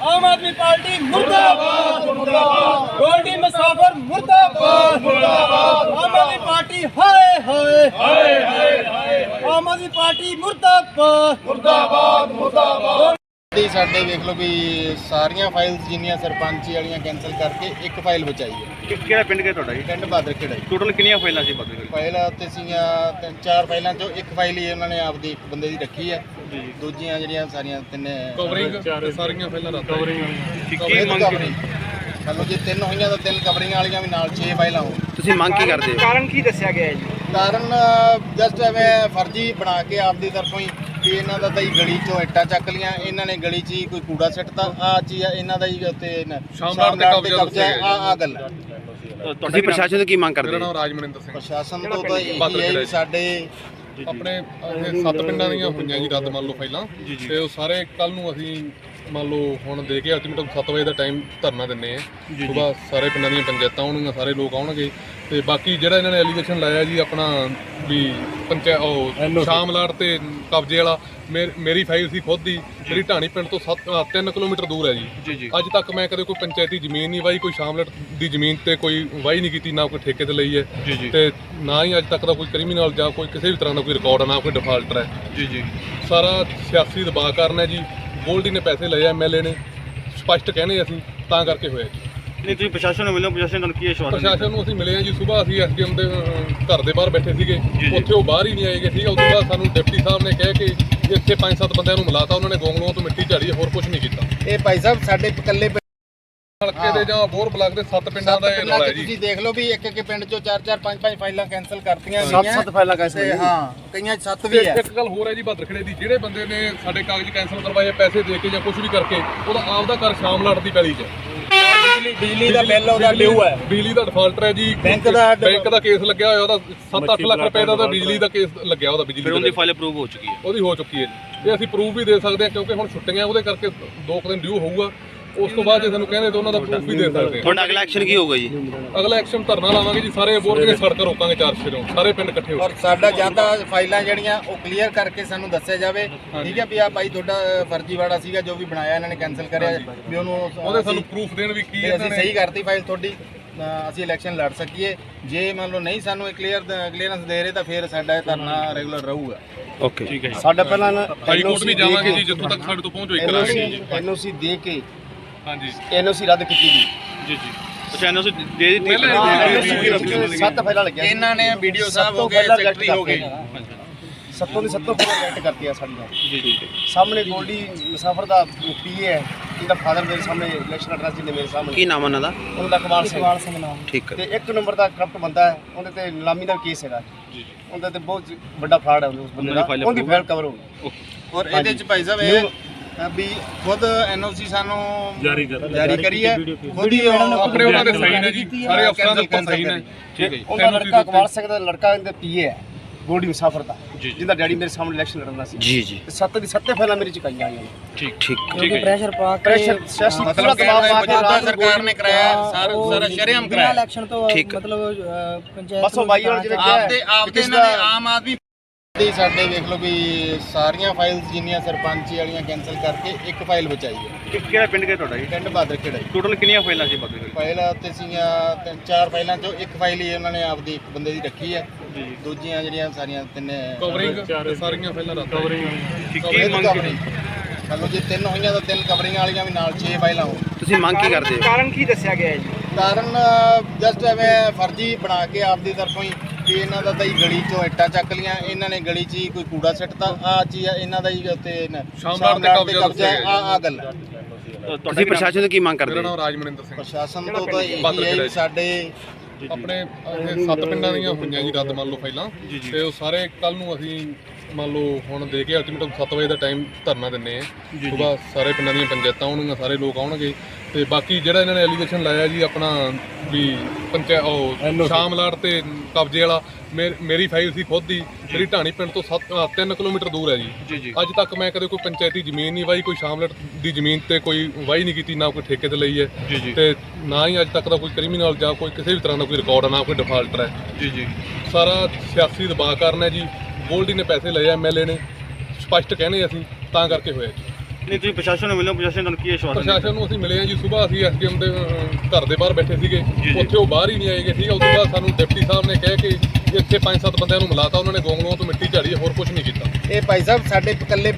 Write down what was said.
Aam Aadmi party ਮੁਰਦਾਬਾਦ ਮੁਰਦਾਬਾਦ। ਗੋਲਡੀ ਮੁਸਾਫਰ ਮੁਰਦਾਬਾਦ ਮੁਰਦਾਬਾਦ। ਆਮ ਆਦਮੀ ਪਾਰਟੀ ਹਾਏ ਹਾਏ ਹਾਏ ਹਾਏ ਆਮ ਆਦਮੀ ਪਾਰਟੀ ਮੁਰਦਾਬਾਦ ਮੁਰਦਾਬਾਦ ਮੁਰਦਾਬਾਦ। ਤੇ ਸਾਡੇ ਵੇਖ ਲਓ ਵੀ ਸਾਰੀਆਂ ਫਾਈਲਸ ਜਿੰਨੀਆਂ ਸਰਪੰਚੀ ਵਾਲੀਆਂ ਕੈਨਸਲ ਕਰਕੇ ਇੱਕ ਫਾਈਲ ਬਚਾਈ ਹੈ। ਕਿ- ਕਿਹੜਾ ਪਿੰਡ ਕਿਹੜਾ ਤੁਹਾਡਾ ਜੀ? ਪਿੰਡ ਬਾਦਰ ਖੇੜਾ ਜੀ। ਟੋਟਲ ਕਿੰਨੀਆਂ ਫਾਈਲਾਂ ਸੀ ਬਦਲ ਫਾਈਲ ਤੇ ਸੀਗੀਆਂ ਤਿੰਨ ਚਾਰ ਫਾਈਲਾਂ ਚੋਂ ਇੱਕ ਫਾਈਲ ਹੀ ਉਹਨਾਂ ਨੇ ਆਪਦੀ ਇੱਕ ਬੰਦੇ ਦੀ ਰੱਖੀ ਹੈ ਦੂਜੀਆਂ ਜਿਹੜੀਆਂ ਸਾਰੀਆਂ ਤਿੰਨੇ ਕਵਰਿੰਗ ਸਾਰੀਆਂ ਪਹਿਲਾਂ ਰੱਖ ਕਵਰਿੰਗ ਕੀ ਮੰਗ ਚਲੋ ਜੇ ਤਿੰਨ ਹੋਈਆਂ ਤਾਂ ਤਿੰਨ ਕਵਰਿੰਗ ਵਾਲੀਆਂ ਵੀ ਨਾਲ 6 ਫਾਈਲਾਂ ਹੋਣ। ਤੁਸੀਂ ਮੰਗ ਕੀ ਕਰਦੇ ਹੋ? ਕਾਰਨ ਕੀ ਦੱਸਿਆ ਗਿਆ ਹੈ ਜੀ? ਕਾਰਨ ਜਸਟ ਐਵੇਂ ਫਰਜ਼ੀ ਬਣਾ ਕੇ ਆਪਦੀ ਤਰਫੋਂ ਹੀ ਵੀ ਇਹਨਾਂ ਦਾ ਤਾਂ ਹੀ ਗਲੀ ਚੋਂ ਇੱਟਾਂ ਚੱਕ ਲੀਆਂ ਇਹਨਾਂ ਨੇ ਗਲੀ 'ਚ ਹੀ ਕੋਈ ਕੂੜਾ ਸਿੱਟਤਾ ਆ ਚੀਜ਼ ਆ, ਇਹਨਾਂ ਦਾ ਹੀ ਉੱਤੇ ਸ਼ਾਮਲਾਟ ਤੇ ਕਬਜ਼ਾ ਕਬਜ਼ਾ ਆ ਆ ਗੱਲ। ਤੁਸੀਂ ਪ੍ਰਸ਼ਾਸਨ ਤੋਂ ਕੀ ਮੰਗ ਕਰਦੇ ਮੇਰਾ ਹੋ? ਨਾਮ ਰਾਜਮਨਿੰਦਰ ਸਿੰਘ। ਪ੍ਰਸ਼ਾਸਨ ਤੋਂ ਤਾਂ ਇਹੀ ਹੈ। ਸਾਡੇ ਆਪਣੇ ਇਹ ਸੱਤ ਪਿੰਡਾਂ ਦੀਆਂ ਹੋਈਆਂ ਜੀ ਰੱਦ ਮੰਨ ਲਓ ਫਾਈਲਾਂ ਤੇ ਉਹ ਸਾਰੇ ਕੱਲ ਨੂੰ ਅਸੀਂ ਮੰਨ ਲਓ ਹੁਣ ਦੇ ਕੇ ਅਲਟੀਮੇਟਮ 7 ਵਜੇ ਦਾ ਟਾਈਮ ਧਰਨਾ ਦਿੰਨੇ ਆ ਸੁਬਾਹ ਸਾਰੇ ਪਿੰਡਾਂ ਦੀਆਂ ਪੰਚਾਇਤਾਂ ਆਉਣਗੀਆਂ ਸਾਰੇ ਲੋਕ ਆਉਣਗੇ। ਤੇ ਬਾਕੀ ਜਿਹੜਾ ਇਹਨਾਂ ਨੇ ਐਲੀਗੇਸ਼ਨ ਲਾਇਆ ਜੀ ਆਪਣਾ ਵੀ ਪੰਚਾਇ ਉਹ ਸ਼ਾਮਲਾਟ ਤੇ ਕਬਜ਼ੇ ਵਾਲਾ ਮੇਰ- ਮੇਰੀ ਫਾਈਲ ਸੀ ਖੁਦ ਦੀ ਮੇਰੀ ਢਾਣੀ ਪਿੰਡ ਤੋਂ 7 3 ਕਿਲੋਮੀਟਰ ਦੂਰ ਹੈ ਜੀ। ਅੱਜ ਤੱਕ ਮੈਂ ਕਦੇ ਕੋਈ ਪੰਚਾਇਤੀ ਜ਼ਮੀਨ ਨਹੀਂ ਵਾਈ ਕੋਈ ਸ਼ਾਮਲਾਟ ਦੀ ਜ਼ਮੀਨ ਤੇ ਕੋਈ ਵਾਈ ਨਹੀਂ ਕੀਤੀ ਨਾ ਕੋਈ ਠੇਕੇ ਤੇ ਲਈ ਹੈ। ਜੀ। ਤੇ ਨਾ ਹੀ ਅੱਜ ਤੱਕ ਦਾ ਕੋਈ ਕ੍ਰਿਮੀਨਲ ਜਾਂ ਕੋਈ ਕਿਸੇ ਵੀ ਤਰ੍ਹਾਂ ਦਾ ਕੋਈ ਰਿਕਾਰਡ ਨਾ ਕੋਈ ਡਿਫਾਲਟਰ ਹੈ ਜੀ ਜੀ। ਸਾਰਾ ਸਿਆਸੀ ਦਬਾਅ ਕਾਰਨ ਹੈ ਜੀ। ਗੋਲਡੀ ਨੇ ਪੈਸੇ ਲਏ ਐਮਐਲਏ ਨੇ। ਸਪਸ਼ਟ ਕਹਿੰਦੇ ਅਸੀਂ ਤਾਂ ਕਰਕੇ ਹੋਇਆ ਜੀ। ਨਹੀਂ ਤੁਸੀਂ ਪ੍ਰਸ਼ਾਸਨ ਨੂੰ ਮਿਲੋ ਪ੍ਰਸ਼ਾਸਨ ਤੁਹਾਨੂੰ ਕੀ ਆਸ਼ਵਾਸਨ ਪ੍ਰਸ਼ਾਸਨ ਨੂੰ ਅਸੀਂ ਮਿਲੇ ਹਾਂ ਜੀ ਸਵੇਰ ਅਸੀਂ ਐਸਡੀਐਮ ਦੇ ਅਹ, ਘਰ ਦੇ ਬਾਹਰ ਬੈਠੇ ਸੀਗੇ। ਜੀ। ਉੱਥੇ ਉਹ ਬਾਹਰ ਹੀ ਨਹੀਂ ਆਏਗੇ ਠੀਕ ਹੈ ਉਸ ਤੋਂ ਬਾਅਦ ਸਾਨੂੰ ਡਿਪਟੀ ਸਾਹਿਬ ਨੇ ਕਹਿ ਕੇ ਇੱਥੇ ਪੰਜ ਸੱਤ ਬੰਦਿਆਂ ਨੂੰ ਮਿਲਾਤਾ ਉਹਨਾਂ ਨੇ ਗੋਂਗਲੋਂ ਤੋਂ ਮਿੱਟੀ ਝਾੜੀ ਹੈ, ਹੋਰ ਕੁਝ ਨਹੀਂ ਕੀਤਾ। ਇਹ ਭਾਈ ਸਾਹਿਬ ਸਾਡੇ ਇਕੱਲੇ ਪਿੰਡ ਹਲਕੇ ਦੇ ਜਾਂ ਬੋਰ ਬਲਾਕ ਦੇ ਸੱਤ ਪਿੰਡਾਂ ਦਾ ਇਹ ਪਿੰਡਾਂ ਰੌਲਾ ਹੈ 'ਚ ਜੀ। ਤੁਸੀਂ ਦੇਖ ਲਓ ਵੀ ਇੱਕ ਇੱਕ ਪਿੰਡ ਚੋਂ ਚਾਰ ਚਾਰ ਪੰਜ ਪੰਜ ਫਾਈਲਾਂ ਕੈਨਸਲ ਕਰਤੀਆਂ ਗਈਆਂ। ਸੱਤ ਫਾਈਲਾਂ cancel ਤੇ ਹੋਈਆਂ। ਹਾਂ ਕਈਆਂ 'ਚ ਸੱਤ ਤੇ ਵੀ ਹੈ। ਇੱਕ ਗੱਲ ਹੋਰ ਹੈ ਜੀ ਭੱਦਰਖੜੇ ਦੀ ਜਿਹੜੇ ਬੰਦੇ ਨੇ ਸਾਡੇ ਕਾਗਜ਼ ਕੈਂਸਲ ਕਰਵਾਏ ਪੈਸੇ ਦੇ ਕੇ ਜਾਂ ਕੁਝ ਵੀ ਕਰਕੇ ਉਹਦਾ ਆਪਦਾ ਘਰ ਸ਼ਾਮ ਲੜਦੀ ਪੈਲੀ 'ਚ। ਬਿਜਲੀ ਬਿਜਲੀ ਦਾ ਬਿੱਲ ਉਹਦਾ ਡਿਊ ਹੈ। ਬਿਜਲੀ ਦਾ ਡਿਫਾਲਟਰ ਹੈ ਜੀ। ਬੈਂਕ ਦਾ- ਬੈਂਕ ਦਾ ਕੇਸ ਲੱਗਿਆ ਹੋਇਆ ਉਹਦਾ 7-8 ਲੱਖ ਰੁਪਏ ਦਾ ਉਹਦਾ ਬਿਜਲੀ ਦਾ ਕੇਸ ਲੱਗਿਆ ਉਹਦਾ ਬਿਜਲੀ ਫਿਰ ਦਾ ਉਹਦੀ ਫਾਈਲ ਅਪਰੂਵ ਹੋ ਚੁੱਕੀ ਹੈ। ਉਹਦੀ ਹੋ ਚੁੱਕੀ ਹੈ ਜੀ। ਤੇ ਅਸੀਂ ਪ੍ਰੂਫ ਵੀ ਦੇ ਸਕਦੇ ਹਾਂ ਕਿਉਂਕਿ ਹੁਣ ਛੁੱਟੀਆਂ ਉਹਦੇ ਕਰਕੇ ਦੋ ਕੁ ਦਿਨ ਡਿਊ ਹੋਊਗਾ। ਉਸ ਤੋਂ ਬਾਅਦ ਜੇ ਸਾਨੂੰ ਕਹਿੰਦੇ ਤਾਂ ਉਹਨਾਂ ਦਾ ਪ੍ਰੂਫ ਵੀ ਦੇ ਸਕਦੇ ਹਾਂ। ਤੁਹਾਡਾ ਅਗਲਾ ਐਕਸ਼ਨ ਕੀ ਹੋਊਗਾ ਜੀ? ਅਗਲਾ ਐਕਸ਼ਨ ਧਰਨਾ ਲਾਵਾਂਗੇ ਜੀ ਸਾਰੇ ਬੋਰ ਦੀਆਂ ਸੜਕਾਂ ਰੋਕਾਂਗੇ ਚਾਰ ਸਿਰੋਂ ਸਾਰੇ ਪਿੰਡ ਇਕੱਠੇ ਹੋ ਔਰ ਸਾਡਾ ਜ਼ਿਆਦਾ ਫਾਈਲਾਂ ਜਿਹੜੀਆਂ ਉਹ ਕਲੀਅਰ ਕਰਕੇ ਸਾਨੂੰ ਦੱਸਿਆ ਜਾਵੇ ਠੀਕ ਹੈ ਵੀ ਆ ਭਾਈ ਤੁਹਾਡਾ ਫਰਜ਼ੀਵਾੜਾ ਸੀਗਾ ਜੋ ਵੀ ਬਣਾਇਆ ਇਹਨਾਂ ਨੇ ਕੈਨਸਲ ਕਰਿਆ ਵੀ ਉਹਨੂੰ ਉਹਦੇ ਸਾਨੂੰ ਅਸੀਂ- ਪ੍ਰੂਫ ਦੇਣ ਵੀ ਕੀ ਵੀ ਅਸੀਂ ਸਹੀ ਕਰਤੀ ਫਾਈਲ ਤੁਹਾਡੀ ਅ, ਅਸੀਂ ਇਲੈਕਸ਼ਨ ਲੜ ਸਕੀਏ। ਜੇ ਮੰਨ ਲਓ ਨਹੀਂ ਸਾਨੂੰ ਕਲੀਅਰ ਕਲੀਅਰੈਂਸ ਦੇ ਰਹੇ ਤਾਂ ਫਿਰ ਸਾਡਾ ਇਹ ਧਰਨਾ ਰੈਗੂਲਰ ਰਹੂਗਾ। ਓਕੇ। ਠੀਕ ਹੈ ਜੀ ਸਾਡਾ ਪਹਿਲਾਂ ਹਾਈ ਕੋਰਟ ਵੀ ਜਾਵਾਂਗੇ ਜੀ ਜਿੱਥੋਂ ਤੱਕ ਸਾਡੇ ਤੋਂ ਪਹੁੰਚ ਹੋਈ ਕਰਾਂਗੇ। ਜੀ ਐਨਓਸੀ ਦੇ ਕੇ ਹਾਂਜੀ। ਐਨਓਸੀ ਰੱਦ ਕੀਤੀ ਗਈ। ਜੀ ਜੀ। ਅੱਛਾ ਇਹਨਾਂ ਨੂੰ ਦੇ ਦਿੱਤੀ ਸੱਤ ਫਾਈਲਾਂ ਲੱਗੀਆਂ। ਇਹਨਾਂ ਨੇ ਵੀਡੀਓ ਸਾਹਿਬ ਹੋ ਗਏ ਪਹਿਲਾਂ ਸੈਕਟਰੀ ਹੋ ਗਏ। ਸੱਤੋਂ ਦੀ ਸੱਤੋਂ ਫਾਈਲਾਂ ਰੈਕਟ ਕਰਤੀਆਂ ਸਾਡੀਆਂ। ਜੀ ਜੀ ਸਾਹਮਣੇ ਗੋਲਡੀ ਮੁਸਾਫਰ ਦਾ ਪੀਏ ਹੈ ਇਹਦਾ ਫਾਦਰ ਮੇਰੇ ਸਾਹਮਣੇ ਇਲੈਕਸ਼ਨ ਅਡਰੈਸ ਜਿਹਨੇ ਮੇਰੇ ਸਾਹਮਣੇ। ਕੀ ਨਾਮ ਉਹਨਾਂ ਦਾ? ਉਹਦਾ ਇਕਬਾਲ ਸਿੰਘ। ਇਕਬਾਲ ਸਿੰਘ ਨਾਮ। ਠੀਕ ਹੈ। ਤੇ ਇੱਕ ਨੰਬਰ ਦਾ ਕਰਪਟ ਬੰਦਾ ਹੈ ਉਹਦੇ ਤੇ ਨਿਲਾਮੀ ਦਾ ਕੇਸ ਹੈਗਾ। ਜੀ ਉਹਦੇ ਤੇ ਬਹੁਤ ਵੱਡਾ ਫਰਾਡ ਹੈ ਉਸ ਬੰਦੇ ਉਹਨਾਂ ਦੀ। ਦਾ ਫਾਈਲ ਉਹਦੀ approve ਫਾਈਲ ਕਵਰ ਹੋ ਗਈ। ਔਰ ਇਹਦੇ ਚ ਭਾਈ ਸਾਹਿਬ ਇਹ ਵੀ ਖੁਦ ਐਨਓਸੀ ਸਾਨੂੰ ਜਾਰੀ ਜਾਰੀ ਕਰੀ ਹੈ। ਖੁਦ ਹੀ ਆਪਣੇ ਉਹਨਾਂ ਦੇ ਸਹੀ ਨੇ ਜੀ ਸਾਰੇ ਅਫਸਰਾਂ ਦੇ ਉੱਪਰ cancel ਸਹੀ ਨੇ ਠੀਕ ਹੈ ਜੀ। ਉਹਦਾ ਲੜਕਾ ਇਕਬਾਲ ਸਿੰਘ ਦਾ ਲੜਕਾ ਇਹਦੇ ਪੀਏ ਹੈ। ਗੋਲਡੀ ਮੁਸਾਫਰ ਦਾ। ਜਿਹਦਾ ਡੈਡੀ ਮੇਰੇ ਸਾਹਮਣੇ ਇਲੈਕਸ਼ਨ ਲੜਨਾ ਸੀ। ਜੀ ਜੀ। ਤੇ ਸੱਤ ਦੀ ਸੱਤੇ ਫਾਈਲਾਂ ਮੇਰੀ ਚੁਕਾਈਆਂ ਆਈਆਂ ਠੀਕ। ਠੀਕ। ਠੀਕ ਹੈ ਪ੍ਰੈਸ਼ਰ ਪਾ ਕੇ ਪ੍ਰੈਸ਼ਰ ਸਿਆਸੀ ਮਤਲਬ ਕਿ ਦਬਾਅ ਪਾ ਕੇ ਮੌਜੂਦਾ ਰਾਤ ਨੂੰ ਸਰਕਾਰ ਨੇ ਕਰਾਇਆ ਸਾਰਾ ਸਾਰਾ ਸ਼ਰੇਆਮ ਕਰਾਇਆ। ਇਲੈਕਸ਼ਨ ਤੋਂ। ਮਤਲਬ ਪੰਚਾਇਤ ਬਸ ਉਹ ਬਾਈ ਹੁਣ ਜਿਵੇਂ ਆਪਦੇ ਆਪਦੇ ਇਹਨਾਂ ਨੇ ਆਮ ਆਦਮੀ ਦੀ ਸਾਡੇ ਵੇਖ ਲਓ ਵੀ ਸਾਰੀਆਂ ਫਾਈਲਸ ਜਿੰਨੀਆਂ ਸਰਪੰਚੀ ਵਾਲੀਆਂ ਕੈਨਸਲ ਕਰਕੇ ਇੱਕ ਫਾਈਲ ਬਚਾਈ ਹੈ। ਕਿ- ਕਿਹੜਾ ਪਿੰਡ ਕਿਹੜਾ ਤੁਹਾਡਾ ਜੀ? ਪਿੰਡ ਬਾਦਰ ਖੇੜਾ ਜੀ। ਟੋਟਲ ਕਿੰਨੀਆਂ ਫਾਈਲਾਂ ਸੀ ਬਦਲ ਫਾਈਲ ਤੇ ਸੀਗੀਆਂ ਤਿੰਨ ਚਾਰ ਫਾਈਲਾਂ ਚੋਂ ਇੱਕ ਫਾਈਲ ਹੀ ਉਹਨਾਂ ਨੇ ਆਪਦੀ ਇੱਕ ਬੰਦੇ ਦੀ ਰੱਖੀ ਹੈ। ਜੀ। ਦੂਜੀਆਂ ਜਿਹੜੀਆਂ ਸਾਰੀਆਂ ਤਿੰਨੇ ਕਵਰਿੰਗ ਸਾਰੀਆਂ ਪਹਿਲਾਂ ਰੱਖ ਕੀ ਕਵਰਿੰਗ ਮੰਗ ਕਵਰਿੰਗ ਚਲੋ ਜੇ ਤਿੰਨ ਹੋਈਆਂ ਤਾਂ ਤਿੰਨ ਕਵਰਿੰਗ ਵਾਲੀਆਂ ਵੀ ਨਾਲ 6 ਫਾਈਲਾਂ ਹੋਣ ਤੁਸੀਂ ਮੰਗ ਕੀ ਕਰਦੇ? ਹੋ ਕਾਰਨ ਕੀ ਦੱਸਿਆ ਗਿਆ ਹੈ ਜੀ? ਕਾਰਨ ਜਸਟ ਐਵੇਂ ਫਰਜ਼ੀ ਬਣਾ ਕੇ ਆਪਦੀ ਤਰਫੋਂ ਹੀ ਵੀ ਇਹਨਾਂ ਦਾ ਤਾਂ ਹੀ ਗਲੀ ਚੋਂ ਇੱਟਾਂ ਚੱਕ ਲੀਆਂ ਇਹਨਾਂ ਨੇ ਗਲੀ 'ਚ ਹੀ ਕੋਈ ਕੂੜਾ ਸਿੱਟਤਾ ਆ ਚੀਜ਼ ਆ, ਇਹਨਾਂ ਦਾ ਹੀ ਉੱਤੇ ਸ਼ਾਮਲਾਟ ਤੇ ਕਬਜ਼ਾ ਆ ਆ ਗੱਲ ਆ। ਤੁਸੀਂ ਪ੍ਰਸ਼ਾਸਨ ਤੋਂ ਕੀ ਮੰਗ ਕਰਦੇ ਮੇਰਾ ਹੋ? ਨਾਮ ਰਾਜਮਨਿੰਦਰ ਸਿੰਘ। ਪ੍ਰਸ਼ਾਸਨ ਤੋਂ ਤਾਂ ਇਹੀ ਹੈ? ਵੀ। ਸਾਡੇ ਆਪਣੇ ਇਹ ਸੱਤ ਪਿੰਡਾਂ ਦੀਆਂ ਹੋਈਆਂ ਜੀ ਰੱਦ ਮੰਨ ਲਓ ਫਾਈਲਾਂ ਤੇ ਉਹ ਸਾਰੇ ਕੱਲ ਨੂੰ ਅਸੀਂ ਮੰਨ ਲਓ ਹੁਣ ਦੇ ਕੇ ਅਲਟੀਮੇਟਮ 7 ਵਜੇ ਦਾ ਟਾਈਮ ਧਰਨਾ ਦਿੰਨੇ ਆ। ਸੁਬਾਹ ਸਾਰੇ ਪਿੰਡਾਂ ਦੀਆਂ ਪੰਚਾਇਤਾਂ ਆਉਣਗੀਆਂ ਸਾਰੇ ਲੋਕ ਆਉਣਗੇ। ਤੇ ਬਾਕੀ ਜਿਹੜਾ ਇਹਨਾਂ ਨੇ ਐਲੀਗੇਸ਼ਨ ਲਾਇਆ ਜੀ ਆਪਣਾ ਵੀ ਪੰਚਾਇਤ ਉਹ ਸ਼ਾਮਲਾਟ ਤੇ ਕਬਜ਼ੇ ਵਾਲਾ ਮੇਰ- ਫਾਈਲ ਸੀ ਖੁਦ ਦੀ ਮੇਰੀ ਢਾਣੀ ਪਿੰਡ ਤੋਂ 7 3 ਕਿਲੋਮੀਟਰ ਦੂਰ ਹੈ ਜੀ। ਅੱਜ ਤੱਕ ਮੈਂ ਕਦੇ ਕੋਈ ਪੰਚਾਇਤੀ ਜ਼ਮੀਨ ਨਹੀਂ ਵਾਈ ਕੋਈ ਸ਼ਾਮਲਟ ਦੀ ਜ਼ਮੀਨ ਤੇ ਕੋਈ ਵਾਈ ਨਹੀਂ ਕੀਤੀ ਨਾ ਕੋਈ ਠੇਕੇ ਤੇ ਲਈ ਹੈ। ਤੇ ਨਾ ਹੀ ਅੱਜ ਤੱਕ ਦਾ ਕੋਈ ਕ੍ਰਿਮੀਨਲ ਜਾਂ ਕੋਈ ਕਿਸੇ ਵੀ ਤਰ੍ਹਾਂ ਦਾ ਕੋਈ ਰਿਕਾਰਡ ਨਾ ਕੋਈ ਡਿਫਾਲਟਰ ਹੈ। ਜੀ ਜੀ। ਸਾਰਾ ਸਿਆਸੀ ਦਬਾਅ ਕਾਰਨ ਹੈ ਜੀ। ਗੋਲਡੀ ਨੇ ਪੈਸੇ ਲਏ ਐਮਐਲਏ ਨੇ ਸਪਸ਼ਟ ਕਹਿੰਦੇ ਅਸੀਂ ਤਾਂ ਕਰਕੇ ਹੋਇਆ ਜੀ। ਨਹੀਂ ਤੁਸੀਂ ਪ੍ਰਸ਼ਾਸਨ ਨੂੰ ਮਿਲੋ ਪ੍ਰਸ਼ਾਸਨ ਤੁਹਾਨੂੰ ਕੀ ਆਸ਼ਵਾਸਨ ਦਿੰਦਾ? ਪ੍ਰਸ਼ਾਸਨ ਨੂੰ ਅਸੀਂ ਮਿਲੇ ਆ ਜੀ ਸਵੇਰ ਅਸੀਂ ਐਸਡੀਐਮ ਦੇ ਅਹ, ਘਰ ਦੇ ਬਾਹਰ ਬੈਠੇ ਸੀਗੇ। ਉੱਥੇ ਉਹ ਬਾਹਰ ਹੀ ਨਹੀਂ ਆਏਗੇ ਠੀਕ ਹੈ ਉਸ ਤੋਂ ਬਾਅਦ ਸਾਨੂੰ ਡਿਪਟੀ ਸਾਹਿਬ ਨੇ ਕਹਿ ਕੇ ਇੱਥੇ ਪੰਜ ਸੱਤ ਬੰਦਿਆਂ ਨੂੰ ਮਿਲਾਤਾ ਉਹਨਾਂ ਨੇ ਗੋਂਗਲੋਂ ਤੋਂ ਮਿੱਟੀ ਝਾੜੀ ਹੈ, ਹੋਰ ਕੁਝ ਨਹੀਂ ਕੀਤਾ। ਇਹ ਭਾਈ ਸਾਹਿਬ ਸਾਡੇ ਇਕੱਲੇ